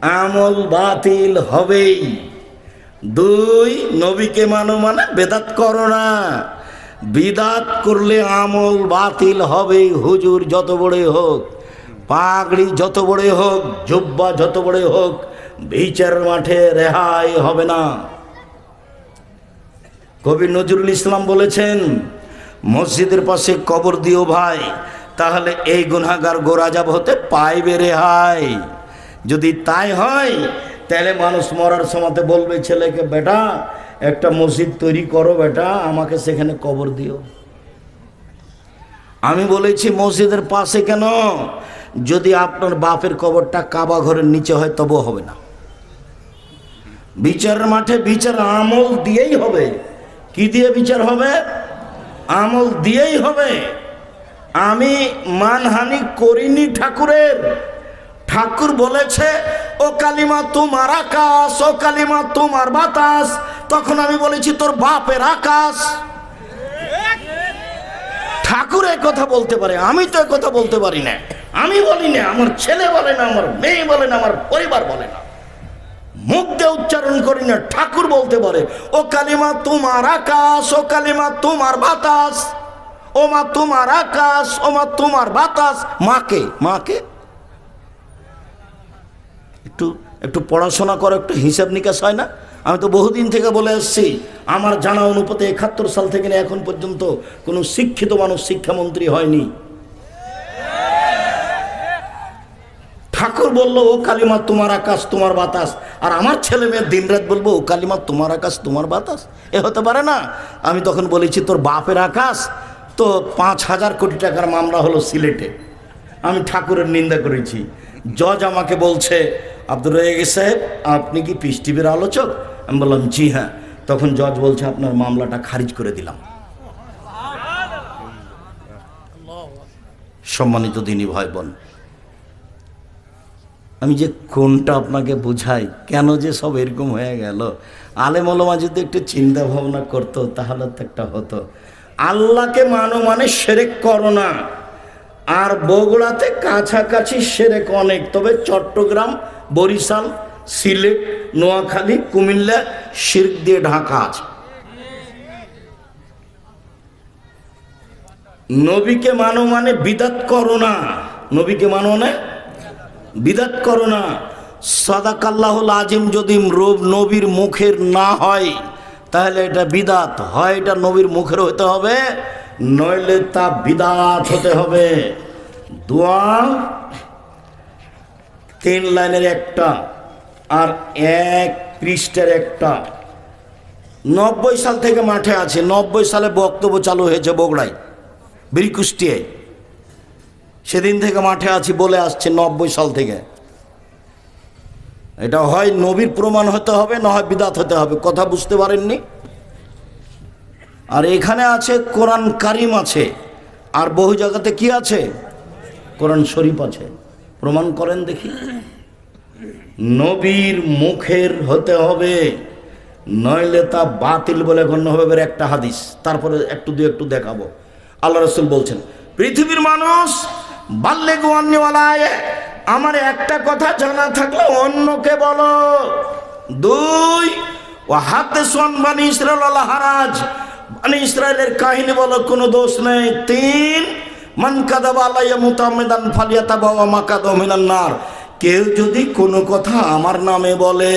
আমল বাতিল হবেই। দুই, নবীকে মানো মানে বেদাত করো না। বিদাত করলে আমল বাতিল হবেই, হুজুর যত বড়ই হোক, পাগড়ি যত বড়ই হোক, জুব্বা যত বড়ই হোক, বিচার মাঠে রেহাই হবে না। কবি নজরুল ইসলাম বলেছেন, মসজিদের পাশে কবর দিও ভাই, তাহলে এই গুনাগার গোরাজাব হতে পাইবে রেহাই। যদি তাই হয়, তাহলে মানুষ মরার সময়তে বলবে, ছেলেকে, বেটা, একটা মসজিদ তৈরি করো, বেটা, আমাকে সেখানে কবর দিও। আমি বলেছি, মসজিদের পাশে কেন? যদি আপনার বাপের কবরটা কাবা ঘরের নিচে হয়, তবুও হবে না। বিচারের মাঠে বিচার আমল দিয়েই হবে। কি দিয়ে বিচার হবে? আমল দিয়েই হবে। আমি মানহানি করিনি ঠাকুরের। ঠাকুর বলেছে, ও কালিমা তোমার আকাশ, ও কালিমা তোমার বাতাস। তখন আমি বলেছি, তোর বাপের আকাশ। ঠাকুর কথা বলতে পারে, আমি তো কথা বলতে পারি না। আমি বলি না, আমার ছেলে বলে না, আমার মেয়ে বলে না, আমার পরিবার বলে না। মুখ দিয়ে উচ্চারণ করি না, ঠাকুর বলতে পারে, ও কালিমা তোমার আকাশ, ও কালিমা তোমার বাতাস। ও মা তোমার আকাশ, ও মা তোমার বাতাস। মাকে মাকে একটু একটু পড়াশোনা করো, একটু হিসাব নিকাশ হয় না? আমি তো বহুদিন থেকে বলে আসছি, আমার জানা অনুপাতে একাত্তর সাল থেকে নিয়ে এখন পর্যন্ত কোনো শিক্ষিত মানুষ শিক্ষামন্ত্রী হয়নি। ঠাকুর বলল, ও কালিমা, তোমার আকাশ, তোমার বাতাস। আর আমার ছেলে মেয়ে দিনরাত বলব, ও কালিমা, তোমার আকাশ, তোমার বাতাস? এ হতে পারে না। আমি তখন বলেছি, তোর বাপের আকাশ, তো পাঁচ হাজার কোটি টাকার মামলা হলো সিলেটে। আমি ঠাকুরের নিন্দা করেছি। জজ আমাকে বলছে আব্দুর রেগে সাহেব, আপনি কি পিস টিভির আলোচক? আমি বললাম, জি হ্যাঁ। তখন জজ বলছে, আপনার মামলাটা খারিজ করে দিলাম। সম্মানিত দিনী ভাই বোন আমি যে কোনটা আপনাকে বুঝাই, কেন যে সব এরকম হয়ে গেল? আলেম ওলামা যদি একটু চিন্তা ভাবনা করতো, তাহলে তো একটা হতো। আল্লাহকে মানো মানে সেরেক করো না। আর বগুড়াতে কাছাকাছি সেরেক অনেক, তবে চট্টগ্রাম বরিশাল, সিলেট, নোয়াখালী, কুমিল্লা শির্ক দিয়ে ঢাকা আছে। নবীকে মানো মানে বিদাত করো না। নবীকে মানো মানে বিদাত করো না। সাদাকাল্লাহুল আজিম যদি নবীর মুখের না হয়, তাহলে এটা বিদাত হয়, এটা নবীর মুখের হতে হবে। নইলে তা বিদাত হতে হবে। দোয়া তিন লাইনের একটা আর এক পৃষ্ঠের একটা। নব্বই সাল থেকে মাঠে আছে, নব্বই সালে বক্তব্য চালু হয়েছে বগড়ায় বিরিকুষ্টিয়ায় সেদিন থেকে মাঠে আছি বলে আসছে নব্বই সাল থেকে। এটা হয় নবীর প্রমাণ হতে হবে, না হয় বিদাত হতে হবে, কথা বুঝতে পারেননি? আর এখানে আছে, কোরআন কারিম আছে। আর বহু জায়গাতে কি আছে? কোরআন শরীফ আছে। প্রমাণ করেন দেখি। নবীর মুখের হতে হবে, নইলে তা বাতিল বলে গণ্য হবে একটা হাদিস। তারপরে একটু দু একটু দেখাবো। আল্লাহ রসুল বলছেন, পৃথিবীর মানুষ বাল্যে গোয়ান্নিওয়ালায় আমার একটা কথা জানা থাকলে অন্যকে বলো। দুই ও হাতে সন বানি আল্লাহ হারাজ। বানি ইসরায়েলের কাহিনী বলো, কোনো দোষ নেই। তিন মান কাদাবা আলাইয়া মুতামেদান ফালিয়াতা বাবা মা মাকাদ মিনান্নার কেউ যদি কোনো কথা আমার নামে বলে,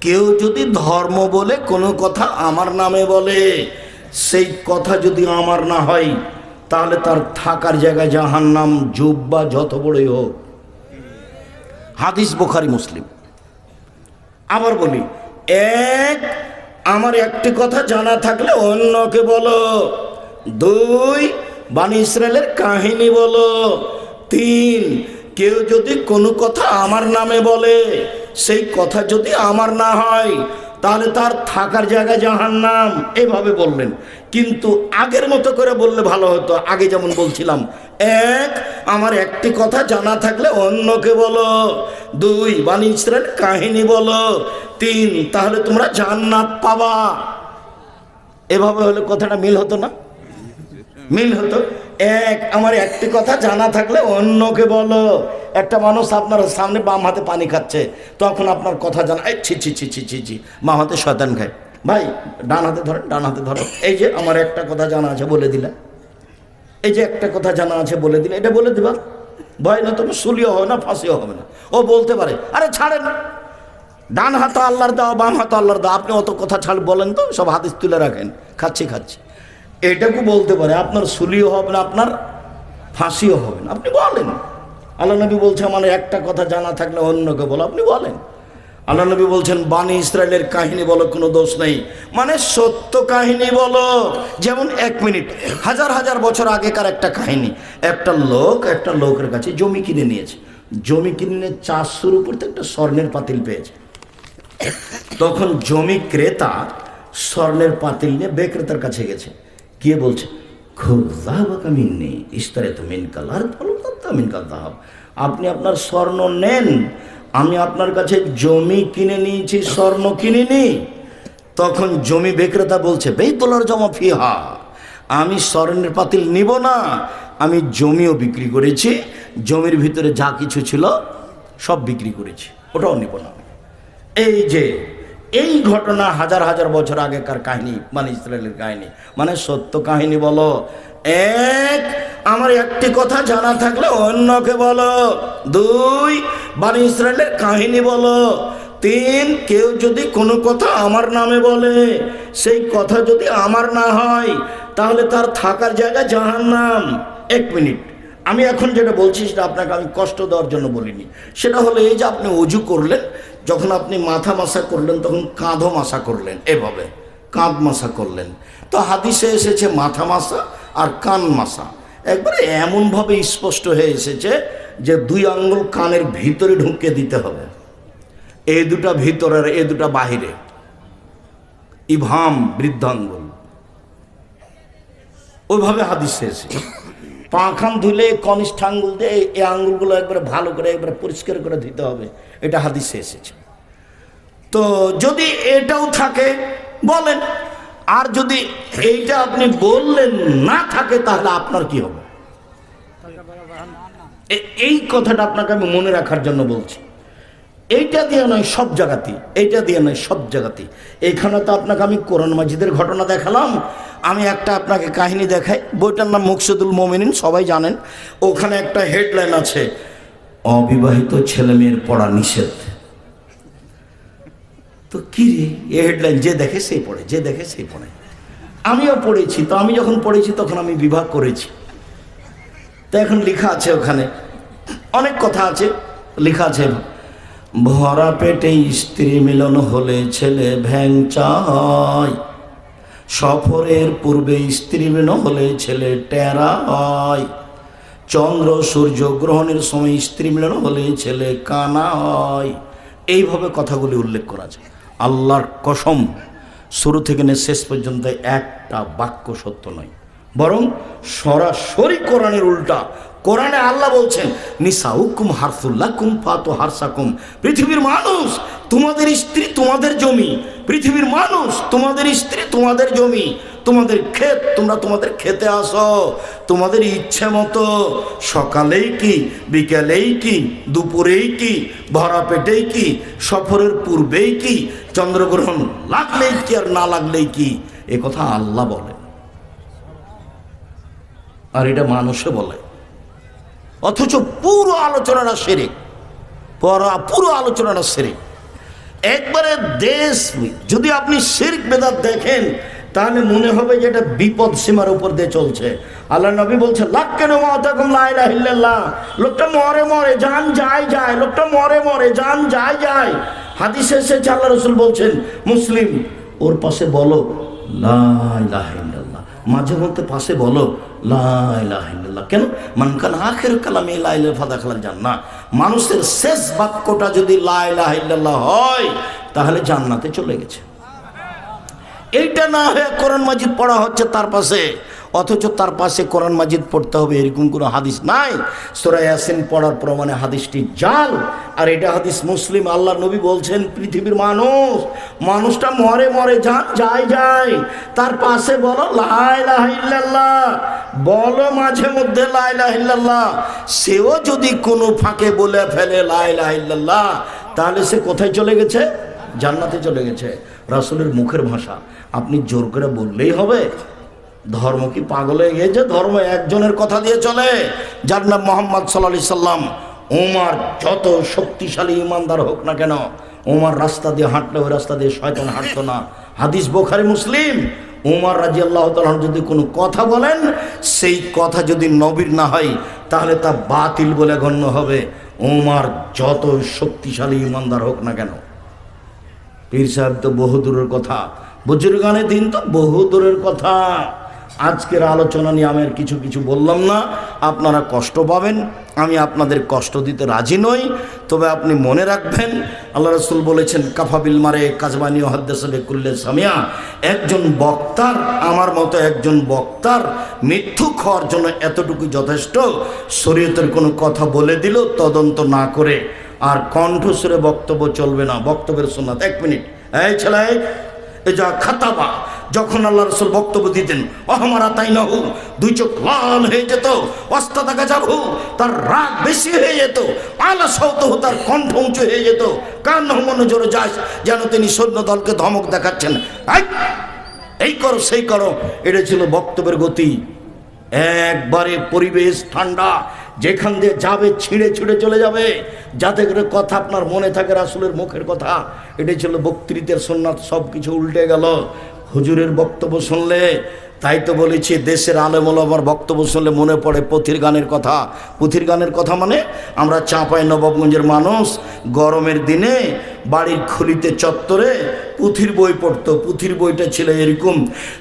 কেউ যদি ধর্ম বলে কোনো কথা আমার নামে বলে, সেই কথা যদি আমার না হয়, তাহলে তার থাকার জায়গায় জাহান নাম যুব বা যত বড়ই হোক। হাদিস বোখারি, মুসলিম। আবার বলি, এক, আমার একটি কথা জানা থাকলে অন্যকে বলো। দুই বানি ইসরায়েলের কাহিনী বলো। তিন, কেউ যদি কোনো কথা আমার নামে বলে, সেই কথা যদি আমার না হয়, তাহলে তার থাকার জায়গা জাহান নাম এভাবে বললেন। কিন্তু আগের মতো করে বললে ভালো হতো। আগে যেমন বলছিলাম, এক, আমার একটি কথা জানা থাকলে অন্যকে বলো। দুই, বানি ইসরায়েল কাহিনী বলো। তিন, তাহলে তোমরা জান্নাত পাবা। এভাবে হলে কথাটা মিল হতো না। মিল হতো। এক, আমার একটি কথা জানা থাকলে অন্যকে বলো। একটা মানুষ আপনার সামনে বাম হাতে পানি খাচ্ছে, তখন আপনার কথা জানা এই ছি ছি ছি ছি ছি ছি, বাম হাতে শয়তান খায়। ভাই, ডান হাতে ধরেন, ডান হাতে ধরেন এই যে আমার একটা কথা জানা আছে বলে দিলা। এই যে একটা কথা জানা আছে বলে দিলে, এটা বলে দিবা। ভয় না, তবে সুলিও হবে না, ফাঁসিও হবে না। ও বলতে পারে, আরে ছাড়েন। ডান হাত আল্লাহর দাও, বাম হাত আল্লাহর দাও। আপনি অত কথা ছাড় বলেন তো, সব হাতিস তুলে রাখেন। খাচ্ছি খাচ্ছি। এটাকে বলতে পারে, আপনার সুলিও হবে না, আপনার ফাঁসিও হবে না। আপনি বলেন। আল্লাহ নবী বলছে আমার একটা কথা জানা থাকলে অন্যকে বলো, আপনি বলেন। আল্লাহ নবী বলছেন বাণী ইসরায়েলের কাহিনী বলো, কোনো দোষ নেই। মানে সত্য কাহিনী বলো। যেমন এক মিনিট, হাজার হাজার বছর আগেকার একটা কাহিনী। একটা লোক, একটা লোকের কাছে জমি কিনে নিয়েছে। জমি কিনে চাষ শুরু করতে একটা স্বর্ণের পাতিল পেয়েছে। তখন জমি ক্রেতা স্বর্ণের পাতিল নিয়ে বিক্রেতার কাছে গেছে। গিয়ে বলছে, খুব দাহাবাকা মিন্নি ইস্তারে তো মিন কালার মিন কাল দাহাব আপনি আপনার স্বর্ণ নেন, আমি আপনার কাছে জমি কিনে নিয়েছি, স্বর্ণ কিনিনি তখন জমি বিক্রেতা বলছে বেতলার জমা ফিহা, আমি স্বর্ণের পাতিল নিব না, আমি জমিও বিক্রি করেছি, জমির ভিতরে যা কিছু ছিল সব বিক্রি করেছি, ওটাও নিব না এই যে এই ঘটনা হাজার হাজার বছর আগেকার কাহিনী মানে ইসরায়েলের কাহিনী। মানে সত্য কাহিনী বলো। এক, আমার একটি কথা জানা থাকলে অন্যকে বলো। দুই মানে ইসরায়েলের কাহিনী বলো। তিন, কেউ যদি কোনো কথা আমার নামে বলে, সেই কথা যদি আমার না হয়, তাহলে তার থাকার জায়গা জাহান নাম এক মিনিট। আমি এখন যেটা বলছি, সেটা আপনাকে আমি কষ্ট দেওয়ার জন্য বলিনি। সেটা হলো এই যে আপনি অজু করলেন যখন আপনি মাথা মাসা করলেন, তখন কাঁধও মাসা করলেন, এভাবে কাঁধ মাসা করলেন। তো হাদিসে এসেছে মাথা মাসা আর কান মাসা। একবারে এমনভাবে স্পষ্ট হয়ে এসেছে যে দুই আঙ্গুল কানের ভিতরে ঢুকিয়ে দিতে হবে। এই দুটা ভিতরের এ দুটা বাহিরে। ইভাম বৃদ্ধাঙ্গুল। ওইভাবে হাদিসে এসেছে। পাখান ধুলে কনিষ্ঠ আঙ্গুল দিয়ে এই- আঙ্গুলগুলো একবারে ভালো করে একবারে পরিষ্কার করে দিতে হবে। এটা হাদিসে এসেছে। তো যদি এটাও থাকে, বলেন, আর যদি এইটা আপনি বললেন না থাকে, তাহলে আপনার কি হবে? এই কথাটা আপনাকে আমি মনে রাখার জন্য বলছি। এইটা দিয়ে নয়, সব জায়গাতেই, এইটা দিয়ে নয়, সব জায়গাতেই। এইখানে তো আপনাকে আমি কোরআন মাজিদের ঘটনা দেখালাম। আমি একটা আপনাকে কাহিনী দেখাই। বইটার নাম মুকসুদুল মোমিনিন, সবাই জানেন। ওখানে একটা হেডলাইন আছে, অবিবাহিত ছেলে মেয়ের পড়া নিষেধ। তো কি রে, এ হেডলাইন যে দেখে সেই পড়ে, যে দেখে সেই পড়ে। আমিও পড়েছি, তো আমি যখন পড়েছি তখন আমি বিবাহ করেছি। তো এখন লেখা আছে ওখানে, অনেক কথা আছে, লেখা আছে ভরা পেটে স্ত্রী মিলন হলে ছেলে ভ্যাং চায় সফরের পূর্বে স্ত্রী মিলন হলে ছেলে টেরা হয়। চন্দ্র সূর্য গ্রহণের সময় স্ত্রী মিলন হলে ছেলে কানা হয়। এইভাবে কথাগুলি উল্লেখ করা যায়। আল্লাহর কসম, শুরু থেকে শেষ পর্যন্ত একটা বাক্য সত্য নয়। বরং সরাসরি কোরআনের উল্টা। কোরআনে আল্লাহ বলছেন নিসা হুকুম হারসুল্লাহ কুম ফাতো হারসাকুম। পৃথিবীর মানুষ, তোমাদের স্ত্রী তোমাদের জমি। পৃথিবীর মানুষ, তোমাদের স্ত্রী তোমাদের জমি। তোমাদের ক্ষেত, তোমরা তোমাদের খেতে আসো। তোমাদের ইচ্ছে মতো সকালেই কি, বিকেলেই কি, দুপুরেই কি ভরা পেটেই কি, সফরের পূর্বেই কি, চন্দ্রগ্রহণ লাগলেই কি আর না লাগলেই কি, এ কথা আল্লাহ বলে। আর এটা মানুষে বলে। অথচ পুরো আলোচনাটা সেরে, পুরো আলোচনাটা সেরে। একবারে দেশ যদি আপনি শির্ক বেদাত দেখেন, তাহলে মনে হবে যে এটা বিপদ সীমার উপর দিয়ে চলছে। আল্লাহ নবী বলছে লাখ কেন লোকটা মরে মরে যান যায় যায়, লোকটা মরে মরে যান যায় যায়। হাদিসে এসেছে, আল্লাহ রসুল বলছেন, মুসলিম, ওর পাশে বলো লাইলাহিল্লাহ মাঝে মধ্যে পাশে বলো লাইলাহিল্লাহ কেন? মানকান আখের কালামে লাইল ফাদা খালাল যান না মানুষের শেষ বাক্যটা যদি লাইলাহিল্লাহ হয়, তাহলে জান্নাতে চলে গেছে। এইটা না হয়ে কোরআন মাজিদ পড়া হচ্ছে তার পাশে। অথচ তার পাশে কোরআন মাজিদ পড়তে হবে, এরকম কোনো হাদিস নাই। সোরা ইয়াসিন পড়ার প্রমাণে হাদিসটি জাল। আর এটা হাদিস মুসলিম আল্লাহ নবী বলছেন, পৃথিবীর মানুষ, মানুষটা মরে মরে যান যায় যায়। তার পাশে বলো লাইলাহিল্লাহ বলো মাঝে মধ্যে লাইলাহিল্লাহ সেও যদি কোনো ফাঁকে বলে ফেলে লাইলাহিল্লাহ তাহলে সে কোথায় চলে গেছে? জান্নাতে চলে গেছে। রাসুলের মুখের ভাষা। আপনি জোর করে বললেই হবে। ধর্ম কি পাগল হয়ে গিয়েছে? ধর্ম একজনের কথা দিয়ে চলে। যার নাম মোহাম্মদ সাল্লা সাল্লাম। ওমার যত শক্তিশালী ইমানদার হোক না কেন ওমার রাস্তা দিয়ে হাঁটলে ওই রাস্তা দিয়ে শয়তান হাঁটতো না। হাদিস বোখারি মুসলিম। উমার রাজি আল্লাহ তালন যদি কোনো কথা বলেন, সেই কথা যদি নবীর না হয়, তাহলে তা বাতিল বলে গণ্য হবে। উমার যত শক্তিশালী ইমানদার হোক না কেন। পীর সাহেব তো বহু দূরের কথা। বুজুর্গানে দিন তো বহু দূরের কথা। আজকের আলোচনা নিয়ে আমি আর কিছু কিছু বললাম না। আপনারা কষ্ট পাবেন। আমি আপনাদের কষ্ট দিতে রাজি নই। তবে আপনি মনে রাখবেন, আল্লাহ রসুল বলেছেন কাফাবিল মারে কাজবানি হদ্দেসলে কুল্লে সামিয়া। একজন বক্তার, আমার মতো একজন বক্তার মৃত্যু খাওয়ার জন্য এতটুকু যথেষ্ট? শরীয়তের কোনো কথা বলে দিল, তদন্ত না করে। আর কণ্ঠস্বরে বক্তব্য চলবে না। বক্তব্যের শোনাত এক মিনিট। এই ছেলে এ যা খাতাবা, যখন আল্লাহ রসুল বক্তব্য দিতেন, অহমারা তাই না হু দুই চোখ লাল হয়ে যেত অস্তা দেখা যাব তার রাগ বেশি হয়ে যেত, আলা সৌত তার কণ্ঠ উঁচু হয়ে যেত কান মনে জোরে যায় যেন তিনি সৈন্য দলকে ধমক দেখাচ্ছেন এই করো, সেই করো। এটা ছিল বক্তব্যের গতি। একবারে পরিবেশ ঠান্ডা যেখান দিয়ে যাবে, ছিঁড়ে ছিঁড়ে চলে যাবে। যাতে করে কথা আপনার মনে থাকে, রাসুলের মুখের কথা। এটাই ছিল বক্তৃতের সোননাথ সব কিছু উল্টে গেল। হুজুরের বক্তব্য শুনলে, তাই তো বলেছি, দেশের আলেমল আমার বক্তব্য শুনলে মনে পড়ে পথির গানের কথা। পুথির গানের কথা মানে আমরা চাঁপাই নবাবগঞ্জের মানুষ, গরমের দিনে বাড়ির খুলিতে চত্বরে পুথির বই পড়তো, পুথির বইটা ছিল এরকম।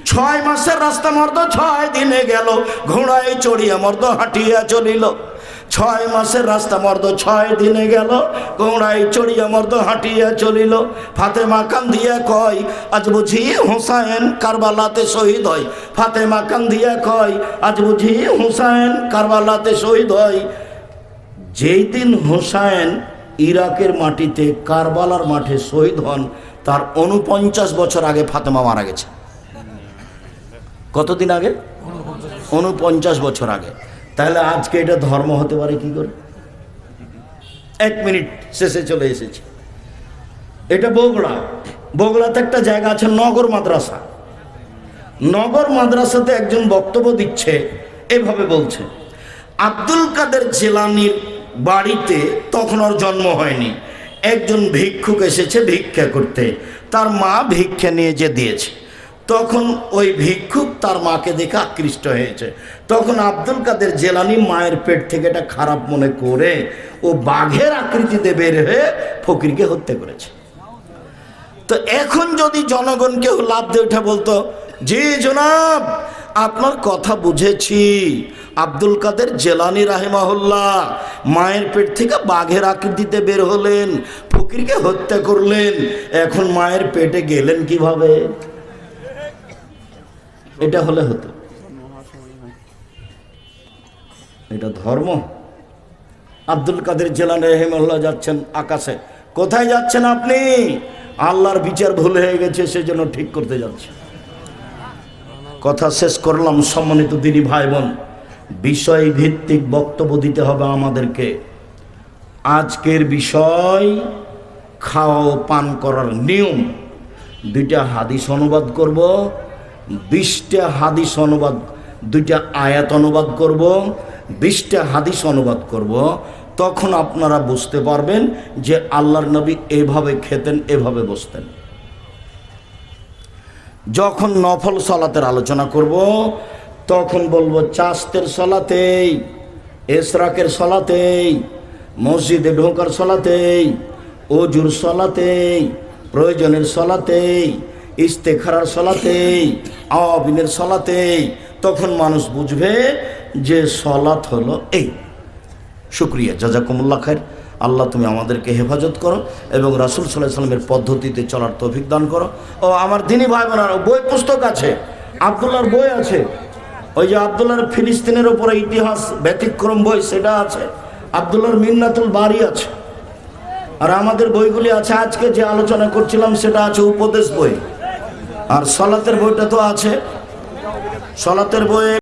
ছয় মাসের রাস্তা মর্দ, ছয় দিনে গেল, ঘোড়ায় চড়িয়া মর্দ, হাঁটিয়া চলিল। ছয় মাসের রাস্তা মর্দ, ছয় দিনে গেল, ঘোড়ায় চড়িয়া মর্দ, হাঁটিয়া চলিল। ফাতেমা কান্দিয়া কয়, আজ বুঝি হোসাইন কারবালাতে শহীদ হয়। ফাতেমা কান্দিয়া কয়, আজ বুঝি হোসাইন কারবালাতে শহীদ হয়। যেই দিন হোসাইন ইরাকের মাটিতে, কারবালার মাঠে শহীদ হন তার উনপঞ্চাশ বছর আগে ফাতেমা মারা গেছে। কতদিন আগে? উনপঞ্চাশ বছর আগে। তাহলে আজকে এটা ধর্ম হতে পারে কি করে? এক মিনিট শেষে চলে এসেছে। এটা বগুড়া। বগুড়াতে একটা জায়গা আছে, নগর মাদ্রাসা। নগর মাদ্রাসাতে একজন বক্তব্য দিচ্ছে, এভাবে বলছে, আব্দুল কাদের জেলানির বাড়িতে তখন ওর জন্ম হয়নি। একজন ভিক্ষুক এসেছে ভিক্ষা করতে। তার মা ভিক্ষা নিয়ে যে দিয়েছে। তখন ওই ভিক্ষুক তার মাকে দেখে আকৃষ্ট হয়েছে। তখন আব্দুল কাদের জেলানি মায়ের পেট থেকে এটা খারাপ মনে করে ও বাঘের আকৃতিতে বের হয়ে ফকিরকে হত্যা করেছে। তো এখন যদি জনগণ কেউ লাভ দিয়ে উঠে বলতো, জি জনাব, আপনার কথা বুঝেছি। আব্দুল কাদের জেলানি রাহেমাহুল্লাহ মায়ের পেট থেকে বাঘের আকৃতিতে বের হলেন, ফকিরকে হত্যা করলেন, এখন মায়ের পেটে গেলেন কীভাবে? এটা হলে হতো। এটা ধর্ম। আব্দুল কাদের জেলানি রহিমাল্লাহ যাচ্ছেন আকাশে। কোথায় যাচ্ছেন আপনি? আল্লাহর বিচার ভুল হয়ে গেছে, সেজন্য ঠিক করতে যাচ্ছে কথা শেষ করলাম, সম্মানিত দিদি ভাই বোন। বিষয় ভিত্তিক বক্তব্য দিতে হবে আমাদেরকে। আজকের বিষয়, খাওয়া ও পান করার নিয়ম। দুইটা হাদিস অনুবাদ করব, বিশটা হাদিস অনুবাদ, দুইটা আয়াত অনুবাদ করব, বিশটা হাদিস অনুবাদ করব। তখন আপনারা বুঝতে পারবেন যে আল্লাহর নবী এভাবে খেতেন, এভাবে বসতেন। যখন নফল সালাতের আলোচনা করব তখন বলব চাস্তের সলাতেই, এসরাকের সলাতেই, মসজিদে ঢোকার সলাতেই, অজুর সলাতেই, প্রয়োজনের সলাতেই, ইস্তেখারার সলাতেই, আওয়াবিনের সলাতেই তখন মানুষ বুঝবে যে সলাত হলো এই। শুক্রিয়া জাজাকুমুল্লা খায়ের আল্লাহ তুমি আমাদেরকে হেফাজত করো এবং রাসুল সাল্লাহ সাল্লামের পদ্ধতিতে চলার তৌফিক দান করো। ও, আমার দিনী ভাই বোনার, বই পুস্তক আছে, আবদুল্লাহর বই আছে। ওই যে আবদুল্লাহর ফিলিস্তিনের উপরে ইতিহাস ব্যতিক্রম বই, সেটা আছে। আবদুল্লাহর মিন্নাতুল বাড়ি আছে। আর আমাদের বইগুলি আছে, আজকে যে আলোচনা করছিলাম সেটা আছে উপদেশ বই। আর সলাতের বইটা তো আছে। সলাতের বইয়ে